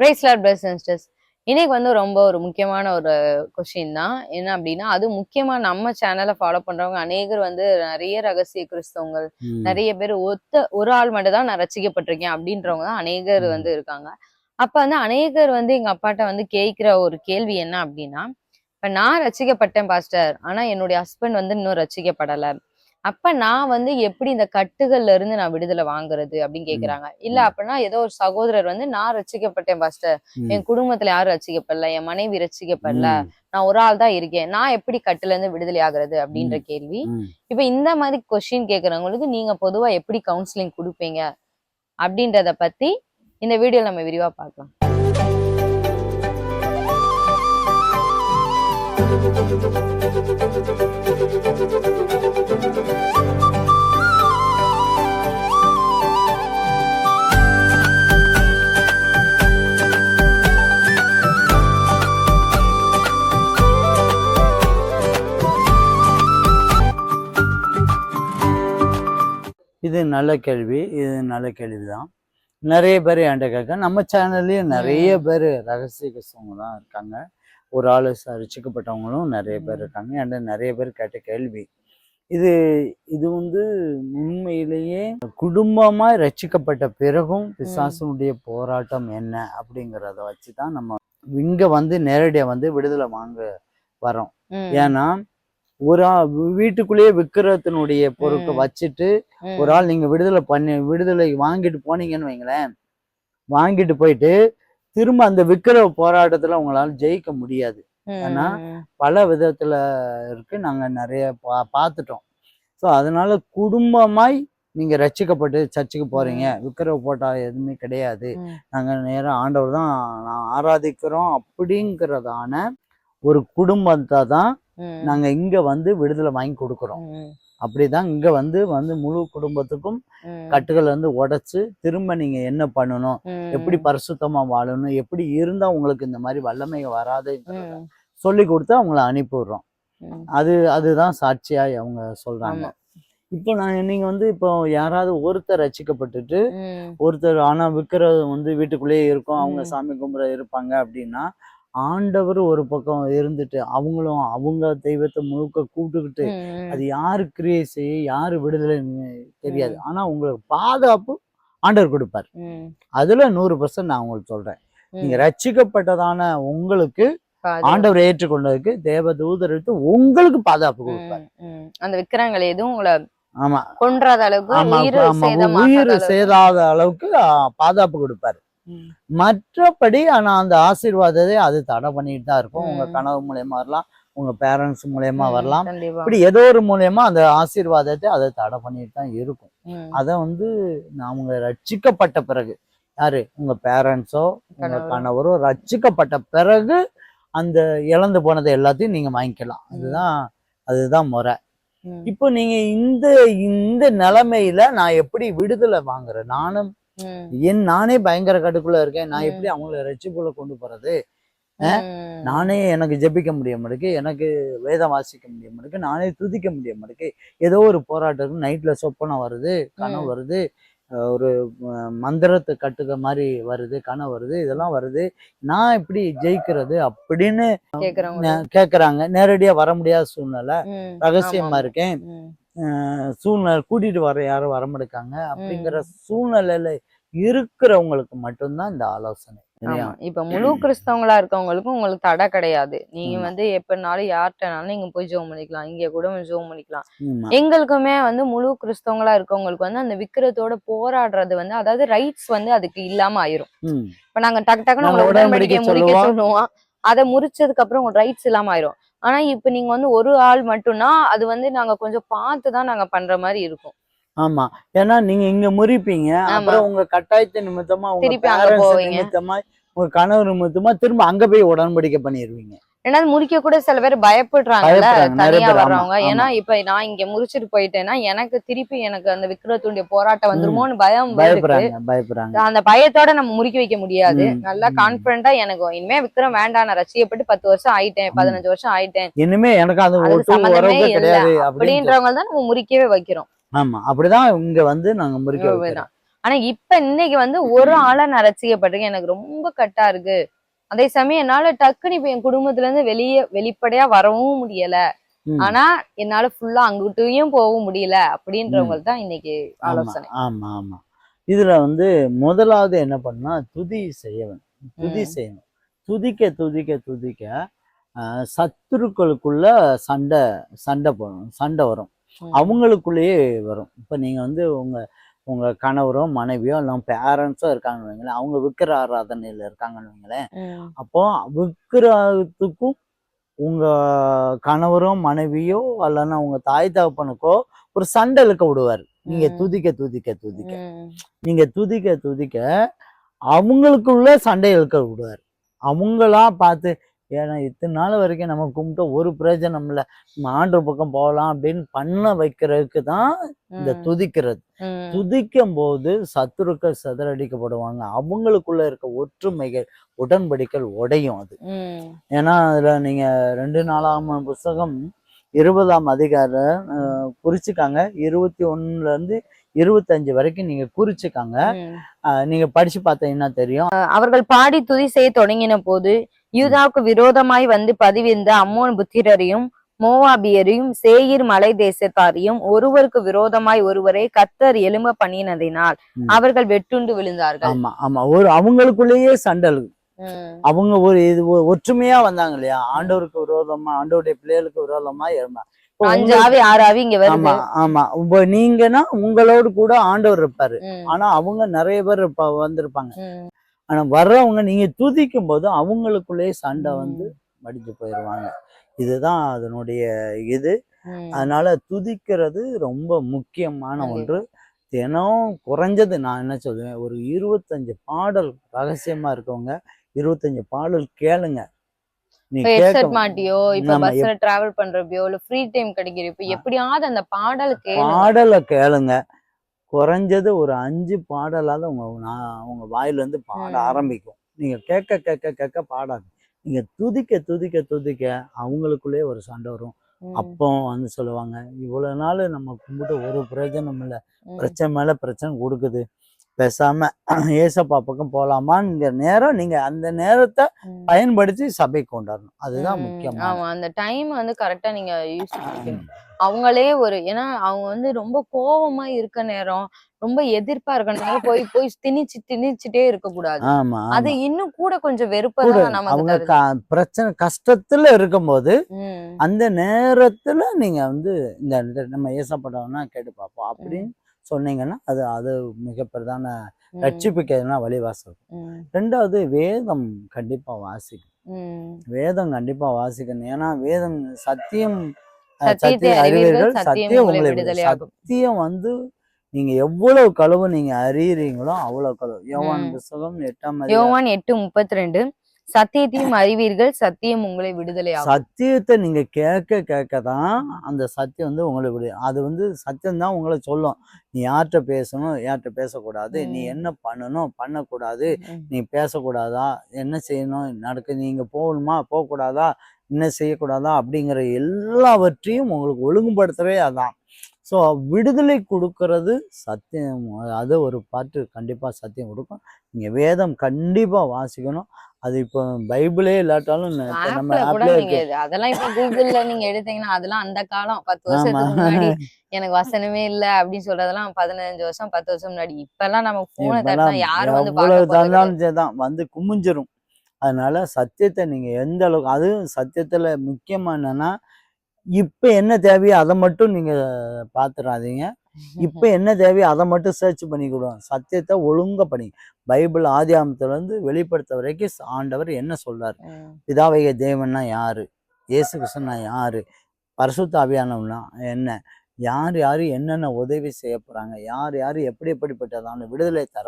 பிரைஸ்லாட் பிரசன்ஸ்டர்ஸ் இன்னைக்கு வந்து ரொம்ப ஒரு முக்கியமான ஒரு கொஷின் தான். என்ன அப்படின்னா அது முக்கியமா நம்ம சேனலை ஃபாலோ பண்றவங்க அநேகர் வந்து நிறைய ரகசிய கிறிஸ்தவங்கள். நிறைய பேர் ஒத்த ஒரு ஆள் மட்டும் தான் நான் ரசிக்கப்பட்டிருக்கேன் அப்படின்றவங்க தான் அநேகர். வந்து இருக்காங்க. அப்ப வந்து அநேகர் வந்து எங்க அப்பாட்ட வந்து கேட்கிற ஒரு கேள்வி என்ன அப்படின்னா இப்ப நான் ரசிக்கப்பட்டேன் பாஸ்டர் ஆனா என்னுடைய ஹஸ்பண்ட் வந்து இன்னும் ரசிக்கப்படல. அப்ப நான் வந்து எப்படி இந்த கட்டுகள்ல இருந்து நான் விடுதலை வாங்குறது அப்படின்னு கேக்குறாங்க. இல்ல. அப்படின்னா ஏதோ ஒரு சகோதரர் வந்து நான் ரசிக்கப்பட்டேன் பாஸ்டர். என் குடும்பத்துல யாரும் ரசிக்கப்படல என் மனைவி ரசிக்கப்படல. நான் ஒரு ஆள் தான் இருக்கேன். நான் எப்படி கட்டுல இருந்து விடுதலை ஆகுறது அப்படின்ற கேள்வி. இப்ப இந்த மாதிரி கொஸ்டின் கேக்குறவங்களுக்கு நீங்க பொதுவா எப்படி கவுன்சிலிங் கொடுப்பீங்க? அப்படின்றத பத்தி இந்த வீடியோல நம்ம விரிவா பார்க்கலாம். இது நல்ல கேள்வி இது நல்ல கேள்விதான். நிறைய பேர் என்கிட்ட கேட்க நம்ம சேனல்லையும் நிறைய பேர் ரகசிய கிறிஸ்தவங்க தான் இருக்காங்க. ஒரு ஆள் ரசிக்கப்பட்டவங்களும் நிறைய பேர். இருக்காங்க. என்கிட்ட நிறைய பேர் கேட்ட கேள்வி இது இது வந்து உண்மையிலேயே குடும்பமா ரட்சிக்கப்பட்ட பிறகும் பிசாசனுடைய போராட்டம் என்ன அப்படிங்கிறத வச்சு தான் நம்ம இங்க வந்து நேரடியா வந்து விடுதலை வாங்க வரோம் ஏன்னா ஒரு ஆள் வீட்டுக்குள்ளேயே விற்கிறதுனுடைய பொருட்கள். வச்சுட்டு ஒரு ஆள் நீங்க விடுதலை பண்ணி விடுதலை வாங்கிட்டு போனீங்கன்னு வைங்களேன். வாங்கிட்டு போயிட்டு திரும்ப அந்த விற்கிற போராட்டத்துல உங்களால ஜெயிக்க முடியாது. ஏன்னா, பல விதத்துல இருக்கு. நாங்க நிறைய பா பார்த்துட்டோம் ஸோ அதனால குடும்பமாய் நீங்க ரட்சிக்கப்பட்டு சர்ச்சுக்கு போறீங்க. விற்கிற போட்டா எதுவுமே கிடையாது. நாங்க நேரா ஆண்டவர் தான் நான் ஆராதிக்கிறோம் அப்படிங்கிறதான ஒரு குடும்பத்தை தான் நாங்க இங்க வந்து விடுதலை வாங்கி கொடுக்குறோம். அப்படிதான் இங்க வந்து வந்து முழு குடும்பத்துக்கும் கட்டுகளை வந்து உடைச்சு திரும்ப நீங்க என்ன பண்ணணும்? எப்படி பரிசுத்தமா வாழணும்? எப்படி இருந்தா உங்களுக்கு இந்த மாதிரி வல்லமை வராது சொல்லி கொடுத்து அவங்கள அனுப்பி விடுறோம் அது அதுதான் சாட்சியா அவங்க சொல்றாங்க. இப்போ நான் நீங்க வந்து இப்போ யாராவது ஒருத்தர் ரசிக்கப்பட்டுட்டு ஒருத்தர் ஆனா விற்கிறது வந்து வீட்டுக்குள்ளேயே இருக்கும் அவங்க. சாமி கும்பிட இருப்பாங்க அப்படின்னா ஆண்டவர் ஒரு பக்கம் இருந்துட்டு அவங்களும் அவங்க தெய்வத்தை முழுக்க கூப்பிட்டுக்கிட்டு அது யாரு கிரியை செய்ய யாரு விடுதலைன்னு தெரியாது. ஆனா உங்களுக்கு பாதுகாப்பு ஆண்டவர் கொடுப்பார். அதுல நூறு பர்சன்ட் நான் உங்களுக்கு சொல்றேன். நீங்க ம். ரட்சிக்கப்பட்டதான உங்களுக்கு ஆண்டவர் ஏற்றுக்கொண்டதுக்கு தேவ தூதர் எடுத்து உங்களுக்கு பாதுகாப்பு கொடுப்பார். அந்த விக்ரங்கள் எதுவும் உங்களை ஆமா. கொன்றாத அளவுக்கு உயிர். சேதாத அளவுக்கு பாதுகாப்பு கொடுப்பாரு. மற்றபடி ஆனா அந்த ஆசீர்வாதத்தை அது தடை பண்ணிட்டு தான் இருக்கும். உங்க. கனவு மூலியமா வரலாம். உங்க பேரண்ட்ஸ் மூலியமா வரலாம். இப்படி ஏதோ ஒரு மூலியமா அந்த ஆசீர்வாதத்தை அதை தடை பண்ணிட்டு தான் இருக்கும். அதை வந்து அவங்க ரட்சிக்கப்பட்ட பிறகு யாரு? உங்க பேரண்ட்ஸோ உங்க கணவரோ. ரட்சிக்கப்பட்ட பிறகு அந்த இழந்து போனதை எல்லாத்தையும் நீங்க வாங்கிக்கலாம். அதுதான் அதுதான் முறை. இப்போ நீங்க இந்த இந்த நிலைமையில நான் எப்படி விடுதலை வாங்குறேன்? நானும் என் நானே பயங்கர கடுக்குள்ள இருக்கேன்? நான். எப்படி அவங்கள ரட்சிப்புல கொண்டு போறது? நானே எனக்கு ஜெபிக்க முடிய மாட்டேக்கு எனக்கு வேதம் வாசிக்க முடிய மாட்டேக்கு நானே துதிக்க முடிய மாட்டேக்கு ஏதோ ஒரு போராட்டம் நைட்ல சொப்பனம் வருது கனவு. வருது ஒரு மந்திரத்தை கட்டுக்க மாதிரி வருது கனவு வருது இதெல்லாம் வருது. நான் எப்படி ஜெயிக்கிறது அப்படின்னு கேக்குறாங்க. நேரடியா வர முடியாத சூழ்நிலை. ரகசியமா இருக்கேன். சூழ்நிலை கூட்டிட்டு வர யாரும் வர மாட்டேங்காங்க அப்படிங்கிற சூழ்நிலையில இருக்கிறவங்களுக்கு மட்டும்தான் இந்த ஆலோசனை. இப்ப முழு கிறிஸ்தவங்களா இருக்கவங்களுக்கும் உங்களுக்கு தடை கிடையாது நீங்க. வந்து எப்பனாலும் யார்கிட்டனாலும் நீங்க போய் ஜெபம் பண்ணிக்கலாம் இங்க கூட ஜெபம் பண்ணிக்கலாம். எங்களுக்குமே வந்து முழு கிறிஸ்தவங்களா இருக்கவங்களுக்கு வந்து அந்த விக்கிரத்தோட போராடுறது வந்து அதாவது ரைட்ஸ் வந்து அதுக்கு இல்லாம ஆயிரும். இப்ப நாங்க டக்கு டக்குன்னு உடன்படிக்கை முறிக்க சொல்லுவோம். அதை முறிச்சதுக்கு அப்புறம் உங்க ரைட்ஸ் இல்லாம ஆயிரும் ஆனா இப்ப நீங்க வந்து ஒரு ஆள் மட்டும்னா அது வந்து நாங்க கொஞ்சம் பார்த்து தான் நாங்க பண்ற மாதிரி இருக்கும் ஆமா ஏன்னா நீங்க இங்க முறிப்பீங்க. அப்புறம் உங்க கட்டாயத்து நிமித்தமா உங்க திருப்பி அங்க parents போவீங்க. நிமித்தமா உங்க கணவர் நிமித்தமா திரும்ப அங்க போய் உடன்படிக்கை பண்ணிடுவீங்க ரெண்டாவது முறிக்க கூட சில பேர் பயப்படுறாங்கல்ல பயப்படுறாங்க, தனியா வர்றவங்க. ஏன்னா இப்ப நான் இங்க முறிச்சிட்டு போயிட்டேன்னா எனக்கு திருப்பி எனக்கு அந்த விக்கிரத்துடைய போராட்டம் வந்துருமோன்னு பயம் பயப்படுறாங்க அந்த பயத்தோட நம்ம முறிக்க வைக்க முடியாது. நல்லா. கான்பிடண்டா எனக்கு இனிமே விக்ரம் வேண்டாம் நான் ரசிக்கப்பட்டு பத்து வருஷம் ஆயிட்டேன். பதினஞ்சு வருஷம் ஆயிட்டேன். இனிமே எனக்கு உறவு கிடையாது இல்ல. அப்படின்றவங்க தான் நம்ம முறிக்கவே வைக்கிறோம். ஆமா அப்படிதான் இங்க வந்து நாங்க முறிக்க வைக்கிறோம். ஆனா இப்ப இன்னைக்கு வந்து ஒரு ஆளா நான் ரசிக்கப்பட்டிருக்கேன். எனக்கு ரொம்ப கட்டா இருக்கு. அதே சமயம் என்னால டக்குனு இப்ப என் குடும்பத்துல இருந்து வெளியே வெளிப்படையா வரவும் முடியல. ஆனா என்னால ஃபுல்லா அங்கிட்டையும் போகவும் முடியல அப்படின்றவங்களுக்கு தான் இன்னைக்கு ஆலோசனை. ஆமா ஆமா. இதுல வந்து முதலாவது என்ன பண்ணா துதி செய்யணும். துதி. செய்யணும். துதிக்க துதிக்க துதிக்க ஆஹ், சத்துருக்களுக்குள்ள சண்டை சண்டை போடும் சண்டை வரும். அவங்களுக்குள்ளேயே வரும். இப்போ நீங்க வந்து உங்க உங்க கணவரோ மனைவியோ இல்லை பேரண்ட்ஸோ இருக்காங்கன்னு வைங்களேன் அவங்க விக்கிர ஆராதனையில இருக்காங்கன்னு வைங்களேன். அப்போ விக்கிரகத்துக்கும் உங்க கணவரோ மனைவியோ அல்லனா உங்க தாய் தகப்பனுக்கோ ஒரு சண்டை இழுக்க விடுவார் நீங்க. துதிக்க துதிக்க துதிக்க. நீங்க துதிக்க துதிக்க அவங்களுக்குள்ள சண்டை இழுக்க விடுவார் அவங்களா பார்த்து ஏன்னா இத்தனை நாள் வரைக்கும் நம்ம கும்பிட்ட ஒரு பிரயோஜனம் இல்லை. ஆண்டவர் பக்கம் போகலாம் அப்படின்னு பண்ண வைக்கிறதுக்கு தான் இந்த. துதிக்கிறது. துதிக்கும் போது சத்துருக்கள் சிதறடிக்கப்படுவாங்க. அவங்களுக்குள்ள இருக்க ஒற்றுமைகள் உடன்படிக்கல் உடையும் அது. ஏன்னா அதுல நீங்க ரெண்டு நாளாம புஸ்தகம் இருபதாம் அதிகாரம் அஹ், குறிச்சுக்காங்க. இருபத்தி ஒண்ணுல இருந்து இருபத்தஞ்சு வரைக்கும் நீங்க குறிச்சுக்காங்க. நீங்க படிச்சு பார்த்தீங்கன்னா தெரியும்? அவர்கள் பாடி துதி செய்ய தொடங்கின போது யூதாவுக்கு விரோதமாய் வந்து பதிவிருந்த அம்மோன் புத்திரரையும் மோவாபியரையும் சேயீர் மலை தேசத்தாரையும் ஒருவருக்கு விரோதமாய் ஒருவரை கத்தர் எழும்ப பண்ணினதினால். அவர்கள் வெட்டுண்டு விழுந்தார்கள். ஆமா ஆமா. ஒரு அவங்களுக்குள்ளேயே சண்டை இருக்கு. அவங்க ஒரு இது ஒற்றுமையா வந்தாங்க இல்லையா? ஆண்டவருக்கு விரோதமா ஆண்டவருடைய பிள்ளைகளுக்கு விரோதமா எழுமா இப்போ அஞ்சு உங்க- ஆவி ஆறு ஆவி இங்க வருது. ஆமா ஆமா. இப்போ நீங்கன்னா உங்களோடு கூட ஆண்டவர் இருப்பாரு. ஆனா அவங்க நிறைய பேர் வந்திருப்பாங்க. ஆனா வர்றவங்க நீங்க துதிக்கும் போது அவங்களுக்குள்ளேயே சண்டை வந்து மடிஞ்சு போயிடுவாங்க இதுதான் அதனுடைய இது. அதனால துதிக்கிறது ரொம்ப முக்கியமான. ஒன்று. தினம் குறைஞ்சது நான் என்ன சொல்லுவேன் ஒரு இருபத்தஞ்சு பாடல் ரகசியமா இருக்கவங்க இருபத்தஞ்சு பாடல் கேளுங்க. மாட்டியோ இப்ப பஸ்ல டிராவல் பண்றப்பயோ இல்ல ஃப்ரீ டைம் கிடைக்கிறப்ப எப்படியாவது அந்த பாடல் பாடலை கேளுங்க. குறைஞ்சது ஒரு அஞ்சு பாடலாவது உங்க நான் உங்க வாயில இருந்து பாட. ஆரம்பிக்கும் நீங்க கேட்க கேட்க கேட்க பாடாது நீங்க துதிக்க துதிக்க துதிக்க அவங்களுக்குள்ளேயே ஒரு சண்டை வரும். அப்போ வந்து சொல்லுவாங்க இவ்வளவு நாள் நம்ம கும்பிட்டு ஒரு பிரயோஜனம் இல்லை. பிரச்சனை மேல பிரச்சனை கொடுக்குது பேசாம ஏசப்பா பக்கம் போலாமாங்கிற நேரம் நீங்க அந்த நேரத்தை. பயன்படுத்தி சபைக்கு கொண்டாடணும். அதுதான் ம், முக்கியமான ஆமா அந்த டைம் வந்து கரெக்டா நீங்க யூஸ் பண்ணிக்கணும் அவங்களே ஒரு ஏன்னா அவங்க வந்து ரொம்ப கோவமா இருக்க நேரம் ரொம்ப எதிர்ப்பா இருக்க நேரம் போய் போய் திணிச்சு திணிச்சுட்டே இருக்க கூடாது ஆமா. அது. இன்னும் கூட கொஞ்சம் நமக்கு அவங்க பிரச்சனை கஷ்டத்துல இருக்கும்போது அந்த நேரத்துல நீங்க வந்து இந்த இந்த நம்ம ஏசப்படம்னா கேட்டு பார்ப்போம். அப்படின்னு சொன்னீங்கன்னா அது அது மிக பிரதான ரட்சிப்புக்கு எதுனா வழிவாசல் ரெண்டாவது வேதம் கண்டிப்பா வாசிக்கணும் ம். வேதம் கண்டிப்பா வாசிக்கணும். ஏன்னா வேதம் சத்தியம் சத்திய அறிவீர்கள் சத்தியம் உங்களை சத்தியம் வந்து நீங்க எவ்வளவு களவு நீங்க அறியறீங்களோ அவ்வளவு களவு. யோவான். புஸ்தகம் எட்டாம் யோவான் எட்டு முப்பத்தி ரெண்டு சத்தியத்தையும் அறிவீர்கள் சத்தியம் உங்களை விடுதலையாகும். சத்தியத்தை நீங்க கேட்க கேட்க தான் அந்த சத்தியம் வந்து உங்களை விடு அது வந்து சத்தியம் தான் உங்களை சொல்லும். நீ யார்கிட்ட பேசணும்? யார்கிட்ட பேசக்கூடாது? நீ. என்ன பண்ணணும்? பண்ணக்கூடாது. நீ பேசக்கூடாதா? என்ன செய்யணும்? நடக்க நீங்க போகணுமா? போகக்கூடாதா? என்ன செய்யக்கூடாதா? அப்படிங்கிற எல்லாவற்றையும் உங்களுக்கு ஒழுங்குபடுத்துறவே அதான். ஸோ விடுதலை கொடுக்கறது சத்தியம். அது ஒரு பாட்டு கண்டிப்பாக சத்தியம் கொடுக்கும். நீங்கள் வேதம் கண்டிப்பாக வாசிக்கணும். அது இப்போ பைபிளே இல்லாட்டாலும் இப்ப நம்ம அதெல்லாம் இப்ப கூகுள்ல நீங்க எடுத்தீங்கன்னா அதெல்லாம் அந்த காலம். பத்து வருஷத்துக்கு முன்னாடி எனக்கு வசனமே இல்ல அப்படின்னு சொல்றதெல்லாம் பதினஞ்சு வருஷம் பத்து வருஷம் முன்னாடி. இப்பெல்லாம் நம்ம போனை தட்டினா யாரும் வந்து எவ்வளவு பார்க்க போறது? கிடையாது. தந்தாலும் சரிதான். வந்து குமிஞ்சிரும். அதனால சத்தியத்தை நீங்க எந்த அளவுக்கு அதுவும் சத்தியத்துல முக்கியமா என்னன்னா இப்ப என்ன தேவையோ அதை மட்டும் நீங்க பாத்துறாதீங்க. இப்ப என்ன தேவையோ அதை மட்டும் சர்ச் பண்ணி கொடுங்க சத்தியத்தை ஒழுங்கா பண்ணி பைபிள் ஆதியாமத்துல இருந்து வெளிப்படுத்த வரைக்கும் ஆண்டவர் என்ன சொல்றாரு? பிதாவைய தேவன்னா யாரு? இயேசு கிருஷ்ணனா யாரு? பரிசுத்த ஆவியானவனா என்ன? யார் யாரு என்னென்ன உதவி செய்ய போறாங்க? யார் யாரு எப்படி எப்படிப்பட்டதான விடுதலை தர.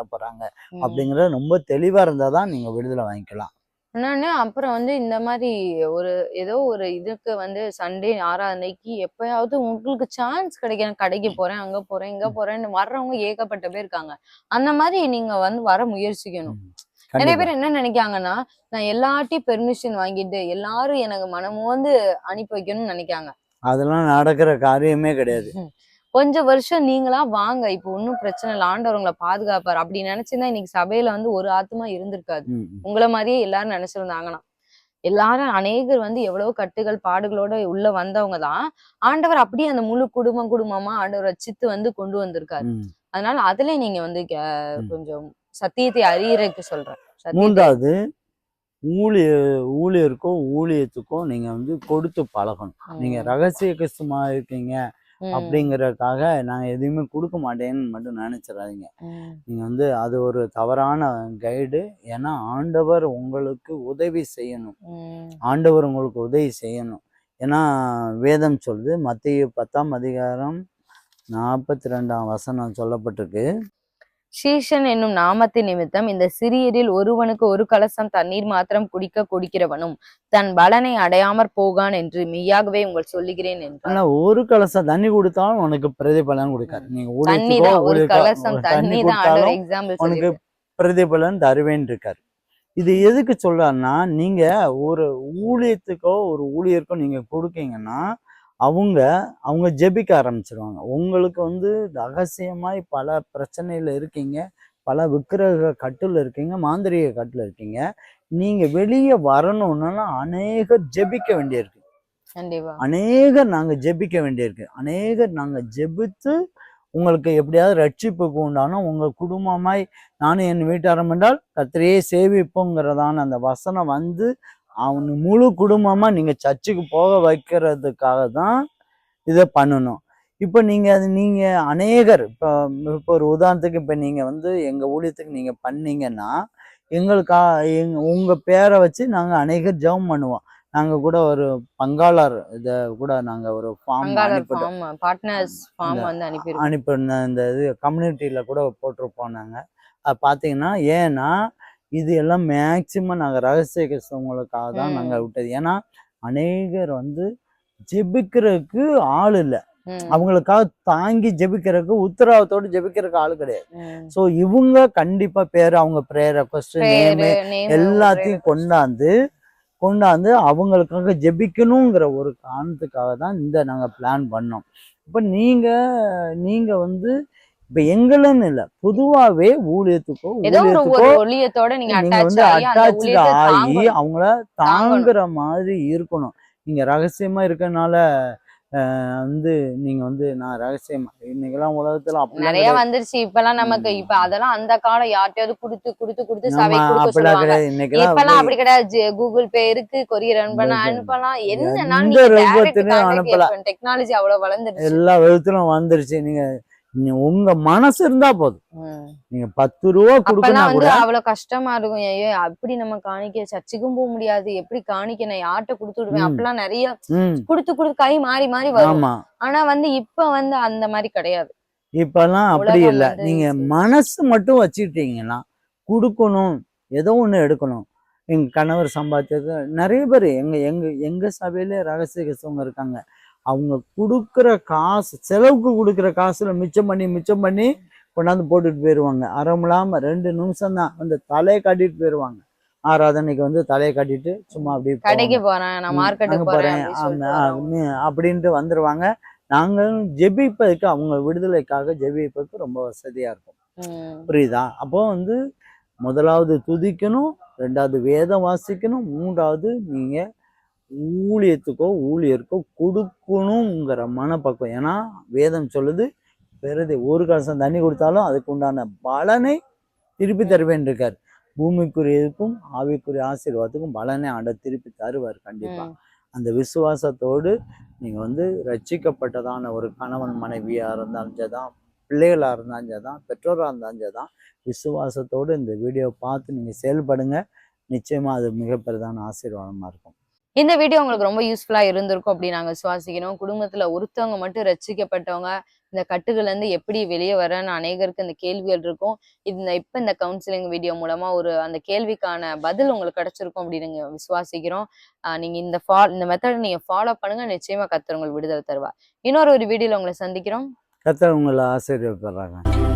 அப்படிங்கறது ரொம்ப தெளிவா இருந்தா தான் நீங்க விடுதலை வாங்கிக்கலாம். இன்னொன்னு அப்புறம் வந்து இந்த மாதிரி ஒரு ஏதோ ஒரு இதுக்கு வந்து சண்டே ஆறாந்தேக்கு எப்பயாவது உங்களுக்கு சான்ஸ் கிடைக்கும் கடைக்கு போறேன் அங்க போறேன் இங்க போறேன்னு வர்றவங்க ஏகப்பட்ட பேர் இருக்காங்க. அந்த மாதிரி நீங்க வந்து வர முயற்சிக்கணும். நிறைய. பேர் என்ன நினைக்காங்கன்னா நான் எல்லார்ட்டையும் பெர்மிஷன் வாங்கிட்டு எல்லாரும் எனக்கு மனமு வந்து அனுப்பி வைக்கணும்னு நினைக்காங்க அதெல்லாம் நடக்கிற காரியமே கிடையாது. கொஞ்சம் வருஷம் நீங்களா வாங்க இப்போ ஒன்னும் பிரச்சனை இல்லை ஆண்டவர் உங்களை பாதுகாப்பார் அப்படி நினைச்சிருந்தா இன்னைக்கு சபையில வந்து ஒரு ஆத்மா இருந்திருக்காது. உங்களை மாதிரியே எல்லாரும் நினைச்சிருந்தாங்கன்னா எல்லாரும் அநேகர் வந்து எவ்வளவு கட்டுகள் பாடுகளோட உள்ள வந்தவங்க தான் ஆண்டவர் அப்படியே அந்த முழு குடும்பம் குடும்பமா ஆண்டவர் ரச்சித்து வந்து கொண்டு வந்திருக்காரு. அதனால அதுல நீங்க வந்து. கொஞ்சம் சத்தியத்தை அறியறதுக்கு சொல்றேன் மூன்றாவது ஊழிய ஊழியருக்கோ ஊழியத்துக்கோ நீங்க வந்து கொடுத்து பழகணும். நீங்க ரகசிய கிறிஸ்துமா இருக்கீங்க. அப்படிங்கறதுக்காக நான் எதுவுமே கொடுக்க மாட்டேன்னு மட்டும் நினைச்சிடாதீங்க. நீங்க வந்து அது ஒரு தவறான கைடு. ஏன்னா ஆண்டவர் உங்களுக்கு உதவி செய்யணும். ஆண்டவர் உங்களுக்கு உதவி செய்யணும். ஏன்னா வேதம் சொல்லுது மத்திய பத்தாம் அதிகாரம் நாற்பத்தி ரெண்டாம் வசனம் சொல்லப்பட்டிருக்கு. சீஷன் என்னும் நாமத்தின் நிமித்தம் இந்த சிறியரில் ஒருவனுக்கு ஒரு கலசம் தண்ணீர் மாத்திரம் குடிக்க கொடுக்கிறவனும் தன் பலனை அடையாமற் போகான் என்று மெய்யாகவே உங்கள் சொல்லுகிறேன் என்றார். ஆனா ஒரு கலசம் தண்ணி கொடுத்தாலும் உனக்கு பிரதிபலன் கொடுக்காரு நீங்க தண்ணி தான் ஒரு கலசம் தண்ணி தான் எக்ஸாம்பிள் உனக்கு பிரதிபலன் தருவேன் இருக்காரு. இது எதுக்கு சொல்றாருன்னா நீங்க ஒரு ஊழியத்துக்கோ ஒரு ஊழியருக்கோ நீங்க கொடுக்கீங்கன்னா அவங்க அவங்க ஜெபிக்க ஆரம்பிச்சிருவாங்க. உங்களுக்கு வந்து ரகசியமாய் பல பிரச்சனையில இருக்கீங்க பல விக்கிரக கட்டுல இருக்கீங்க மாந்திரீக கட்டுல இருக்கீங்க. நீங்க வெளியே வரணும்னா அநேக ஜெபிக்க வேண்டியிருக்கு. அநேகர் நாங்க ஜெபிக்க வேண்டியிருக்கு. அநேகர் நாங்க ஜெபித்து உங்களுக்கு எப்படியாவது ரட்சிப்புக்கு உண்டான உங்க குடும்பமாய் நானும் என் வீட்டாரம் என்றால் கத்திரியே சேவிப்போங்கிறதான அந்த வசனம் வந்து அவனு முழு குடும்பமா நீங்க சர்ச்சுக்கு போக வைக்கிறதுக்காக தான் இதை பண்ணணும். இப்போ நீங்க அது நீங்க அநேகர் இப்போ இப்போ ஒரு உதாரணத்துக்கு இப்போ நீங்க வந்து எங்க ஊழியத்துக்கு நீங்க பண்ணீங்கன்னா எங்களுக்கா எங்க உங்க பேரை வச்சு நாங்க அநேகர் ஜெபம் பண்ணுவோம். நாங்க கூட ஒரு பங்காளர் இதை கூட நாங்க ஒரு ஃபார்ம் அனுப்பியிருந்தேன் இந்த இது கம்யூனிட்டியில் கூட போட்டிருப்போம் நாங்கள் அது பார்த்தீங்கன்னா ஏன்னா இது எல்லாம் மேக்சிமம் நாங்கள் ரகசிய கிறிஸ்தவங்களுக்காக தான். நாங்கள் விட்டது ஏன்னா அநேகர் வந்து ஜெபிக்கிறதுக்கு ஆள் இல்லை. அவங்களுக்காக தாங்கி ஜெபிக்கிறதுக்கு உத்தரவாதத்தோடு ஜெபிக்கிறதுக்கு ஆள் கிடையாது. ஸோ இவங்க கண்டிப்பா பேர் அவங்க ப்ரேயர் ரெக்வஸ்ட் நேமு எல்லாத்தையும். கொண்டாந்து கொண்டாந்து அவங்களுக்காக ஜெபிக்கணுங்கிற ஒரு காரணத்துக்காக தான் இந்த நாங்கள் பிளான் பண்ணோம் இப்போ நீங்க நீங்க வந்து இப்போ எங்களுன்னு இல்லை. பொதுவாகவே ஊழியத்துக்கோ ஊழியத்துக்கோ நீங்க வந்து அட்டாச்சு ஆகி. அவங்கள தாங்குற மாதிரி இருக்கணும். நீங்க ரகசியமா இருக்கனால வந்து நீங்க வந்து நான் ரகசியமா இன்னைக்கெல்லாம் உலகத்துல நிறைய. வந்துருச்சு. இப்பெல்லாம் நமக்கு ம். இப்ப அதெல்லாம் அந்த காலம் யார்ட்டையாவது குடுத்து குடுத்து குடுத்து சபை இன்னைக்கெல்லாம் இப்பெல்லாம் அப்படி கிடையாது. கூகுள் பே இருக்கு கொரியர் அனுப்பலாம். அனுப்பலாம். என்னன்னா. டெக்னாலஜி அவ்வளவு வளர்ந்துருச்சு. எல்லா விதத்திலும் வந்துருச்சு. நீங்க உங்க மனசு இருந்தா போதும். நீங்க பத்து ரூபா வந்து கூட அவ்வளவு கஷ்டமா இருக்கும். ஐயோ அப்படி நம்ம காணிக்க சர்ச்சுக்கும் போக முடியாது. எப்படி காணிக்க? நான் யார்கிட்ட கொடுத்து விடுவேன். அப்பெல்லாம் நிறைய குடுத்து குடுத்து கை மாறி மாறி வரும். ஆனா வந்து இப்ப வந்து அந்த மாதிரி கிடையாது. இப்பெல்லாம் அப்படி இல்லை. நீங்க. மனசு மட்டும் வச்சுக்கிட்டீங்கன்னா கொடுக்கணும். ஏதோ ஒண்ணு எடுக்கணும். எங்க கணவர் சம்பாதிச்சது. நிறைய பேர் எங்க எங்க எங்க சபையில ரகசிய கிறிஸ்தவங்க இருக்காங்க. அவங்க கொடுக்குற காசு செலவுக்கு கொடுக்குற காசுல மிச்சம் பண்ணி மிச்சம் பண்ணி கொண்டாந்து போட்டுட்டு போயிடுவாங்க அறமில்லாம ரெண்டு நிமிஷம் தான் வந்து தலையை காட்டிட்டு போயிடுவாங்க ஆராதனைக்கு வந்து தலையை காட்டிட்டு சும்மா அப்படியே கடைக்கு. போறேன் நான் மார்க்கெட்டுக்கு போறேன் அப்படின்ட்டு வந்துருவாங்க. நாங்கள் ஜெபிப்பதற்கு அவங்க விடுதலைக்காக ஜெபிப்பதற்கு ரொம்ப வசதியா இருக்கும். புரியுதா? அப்போ வந்து முதலாவது துதிக்கணும் ரெண்டாவது வேதம் வாசிக்கணும் மூன்றாவது நீங்க ஊழியத்துக்கோ ஊழியருக்கோ கொடுக்கணுங்கிற மனப்பக்குவம். ஏன்னா வேதம் சொல்லுது பிறகு ஒரு கலசம் தண்ணி கொடுத்தாலும் அதுக்கு உண்டான பலனை திருப்பி தருவேன் இருக்கார் பூமிக்குரியதுக்கும் ஆவிக்குரிய ஆசீர்வாதத்துக்கும் பலனை ஆண்டவர் திருப்பி தருவார் கண்டிப்பா. ம். அந்த விசுவாசத்தோடு நீங்க வந்து ரட்சிக்கப்பட்டதான ஒரு கணவன் மனைவியா இருந்தாலும் சரிதான் பிள்ளைகளா இருந்தாலும் சரிதான் பெற்றோரா இருந்தாலும் சரிதான் விசுவாசத்தோடு இந்த வீடியோ பார்த்து நீங்க செயல்படுங்க. நிச்சயமா அது மிகப்பெரிதான ஆசீர்வாதமா இருக்கும். இந்த வீடியோ உங்களுக்கு ரொம்ப யூஸ்ஃபுல்லா இருந்திருக்கும் அப்படின்னு நாங்க சுவாசிக்கிறோம் குடும்பத்துல ஒருத்தவங்க மட்டும் ரச்சிக்கப்பட்டவங்க இந்த கட்டுகள்ல இருந்து எப்படி வெளியே வரன்னு அநேகருக்கு இந்த கேள்விகள் இருக்கும். இந்த இப்ப இந்த கவுன்சிலிங் வீடியோ மூலமா ஒரு அந்த கேள்விக்கான பதில் உங்களுக்கு கிடைச்சிருக்கும் அப்படின்னு நீங்க விசுவாசிக்கிறோம். நீங்க இந்த ஃபா இந்த மெத்தட் நீங்க ஃபாலோ பண்ணுங்க. நிச்சயமா கத்தர் உங்களுக்கு விடுதலை தருவா இன்னொரு ஒரு வீடியோல உங்களை சந்திக்கிறோம். கத்தர் உங்களை ஆசீர்வதிப்பாராங்க